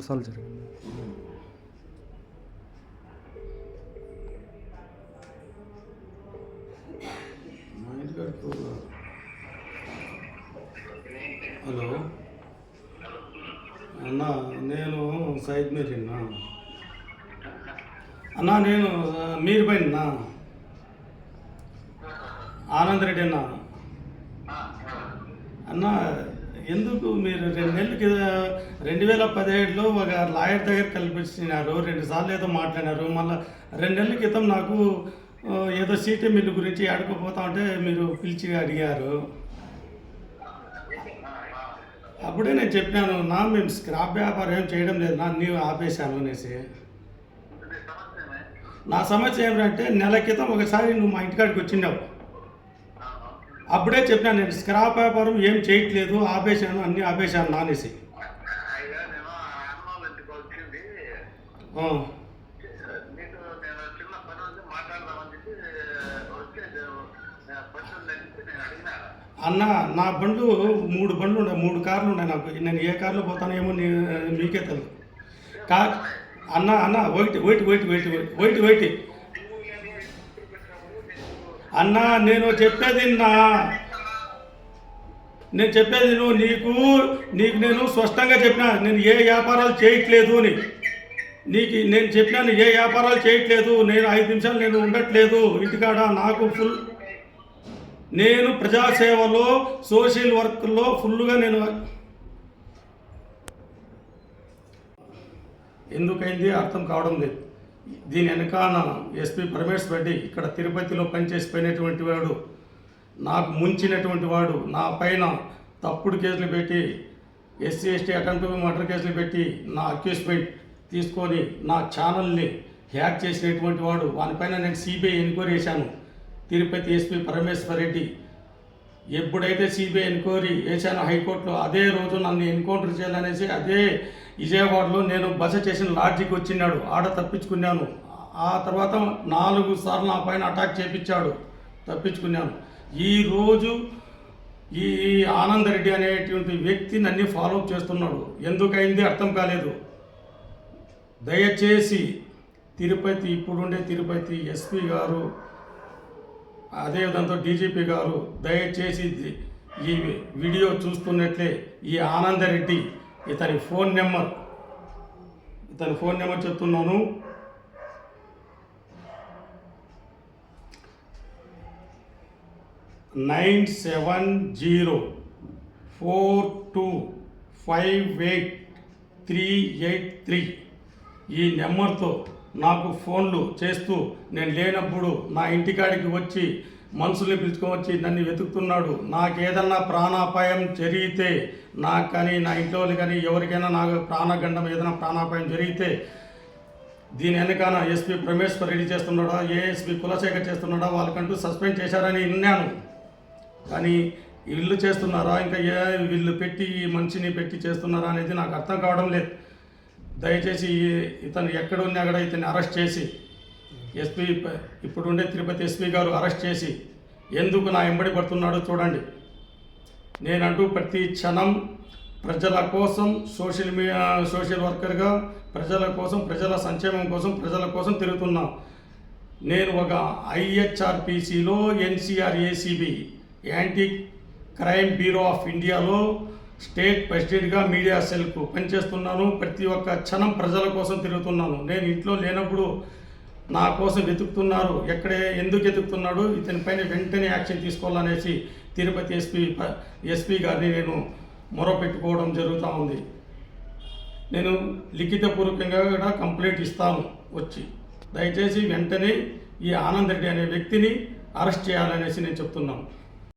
మూడు సార్లు జరిగింది. హలో. అన్న నేను సైద్ మీరిన్నా అన్నా నేను మీరు పైన ఆనంద్ రెడ్డి అన్న అన్న ఎందుకు మీరు రెండు నెలల కింద రెండు వేల పదిహేడులో ఒక లాయర్ దగ్గర కల్పించినారు రెండు సార్లు ఏదో మాట్లాడినారు మళ్ళీ రెండు నెలల క్రితం నాకు ఏదో సీటీ మిల్లు గురించి ఆడుకోపోతా ఉంటే మీరు పిలిచి అడిగారు. అప్పుడే నేను చెప్పాను నా మేము స్క్రాప్ వ్యాపారం ఏం చేయడం లేదు నా నీవు ఆపేశాను అనేసి. నా సమస్య ఏమిటంటే నెల క్రితం ఒకసారి నువ్వు మా ఇంటికాడికి వచ్చినావు అప్పుడే చెప్పాను నేను స్క్రాప్ వ్యాపారం ఏం చేయట్లేదు ఆపేశాను అన్నీ ఆపేశాను నానేసి. అన్న నా బండ్లు మూడు బండ్లు ఉన్నాయి మూడు కార్లు ఉన్నాయి నాకు. నేను ఏ కార్లో పోతానేమో మీకే తెలియదు కా అన్న అన్న white white white white white white అన్నా నేను చెప్పేది నా నేను చెప్పేది నువ్వు నీకు నీకు నేను స్పష్టంగా చెప్పిన నేను ఏ వ్యాపారాలు చేయట్లేదు అని. నీకు నేను చెప్పినాను ఏ వ్యాపారాలు చేయట్లేదు. నేను ఐదు నిమిషాలు నేను ఉండట్లేదు. ఇంటికాడ నాకు ఫుల్ నేను ప్రజాసేవలో సోషల్ వర్క్లో ఫుల్గా నేను ఎందుకైంది? అర్థం కావడం లేదు. దీని వెనకాల ఎస్పీ పరమేశ్ రెడ్డి ఇక్కడ తిరుపతిలో పనిచేసిపోయినటువంటి వాడు నాకు ముంచినటువంటి వాడు నా పైన తప్పుడు కేసులు పెట్టి ఎస్సీ ఎస్టీ అటెంప్ట్ మర్డర్ కేసులు పెట్టి నా అక్యూస్మెంట్ తీసుకొని నా ఛానల్ని హ్యాక్ చేసినటువంటి వాడు. వానిపైన నేను సిబిఐ ఎంక్వైరీ చేశాను. తిరుపతి ఎస్పీ పరమేశ్వర్ రెడ్డి ఎప్పుడైతే సిబిఐ ఎంక్వైరీ వేశానో హైకోర్టులో అదే రోజు నన్ను ఎన్కౌంటర్ చేయాలనేసి అదే విజయవాడలో నేను బస చేసిన లాడ్జికి వచ్చినాడు. ఆడ తప్పించుకున్నాను. ఆ తర్వాత నాలుగు సార్లు నా పైన అటాక్ చేపించాడు. తప్పించుకున్నాను. ఈరోజు ఈ ఆనందరెడ్డి అనేటువంటి వ్యక్తి నన్ను ఫాలో అప్ చేస్తున్నాడు. ఎందుకైంది అర్థం కాలేదు. దయచేసి తిరుపతి ఇప్పుడుండే తిరుపతి ఎస్పీ గారు అదేవిధంగా డీజీపీ గారు దయచేసి ఈ వీడియో చూస్తున్నట్లే ఈ ఆనందరెడ్డి ఇతని ఫోన్ నెంబర్ ఇతని ఫోన్ నెంబర్ చెప్తున్నాను. Nine seven zero four two five eight three eight three ఈ నెంబర్తో నాకు ఫోన్లు చేస్తూ నేను లేనప్పుడు నా ఇంటికాడికి వచ్చి మనుషుల్ని పిలుచుకొని వచ్చి నన్ను వెతుకుతున్నాడు. నాకు ఏదన్నా ప్రాణాపాయం జరిగితే నాకు కానీ నా ఇంట్లో వాళ్ళకి కానీ ఎవరికైనా నాకు ప్రాణగండం ఏదైనా ప్రాణాపాయం జరిగితే దీని వెనకాల ఎస్పీ ప్రమేశ్వర్ రెడ్డి చేస్తున్నాడా? ఏఎస్పీ కులశేఖర్ చేస్తున్నాడా? వాళ్ళకంటూ సస్పెండ్ చేశారని విన్నాను. కానీ వీళ్ళు చేస్తున్నారా? ఇంకా ఏ వీళ్ళు పెట్టి ఈ మనిషిని పెట్టి చేస్తున్నారా అనేది నాకు అర్థం కావడం లేదు. దయచేసి ఇతను ఎక్కడున్నా కూడా ఇతన్ని అరెస్ట్ చేసి ఎస్పీ ఇప్పుడుండే తిరుపతి ఎస్పీ గారు అరెస్ట్ చేసి ఎందుకు నా ఎంబడి పడుతున్నాడో చూడండి. నేనంటూ ప్రతి క్షణం ప్రజల కోసం సోషల్ మీడియా సోషల్ వర్కర్గా ప్రజల కోసం ప్రజల సంక్షేమం కోసం ప్రజల కోసం తిరుగుతున్నా. నేను ఒక ఐహెచ్ఆర్పిసిలో NCR ACB anti crime bureau of ఇండియాలో స్టేట్ ప్రెసిడెంట్గా మీడియా సెల్కు పనిచేస్తున్నాను. ప్రతి ఒక్క క్షణం ప్రజల కోసం తిరుగుతున్నాను. నేను ఇంట్లో లేనప్పుడు నా కోసం వెతుకుతున్నారు. ఎక్కడే ఎందుకు వెతుకుతున్నాడు? ఇతని పైన వెంటనే యాక్షన్ తీసుకోవాలనేసి తిరుపతి ఎస్పీ ఎస్పీ గారిని నేను మొరపెట్టుకోవడం జరుగుతూ ఉంది. నేను లిఖితపూర్వకంగా కూడా కంప్లైంట్ ఇస్తాను వచ్చి. దయచేసి వెంటనే ఈ ఆనంద్ రెడ్డి అనే వ్యక్తిని అరెస్ట్ చేయాలనేసి నేను చెప్తున్నాను.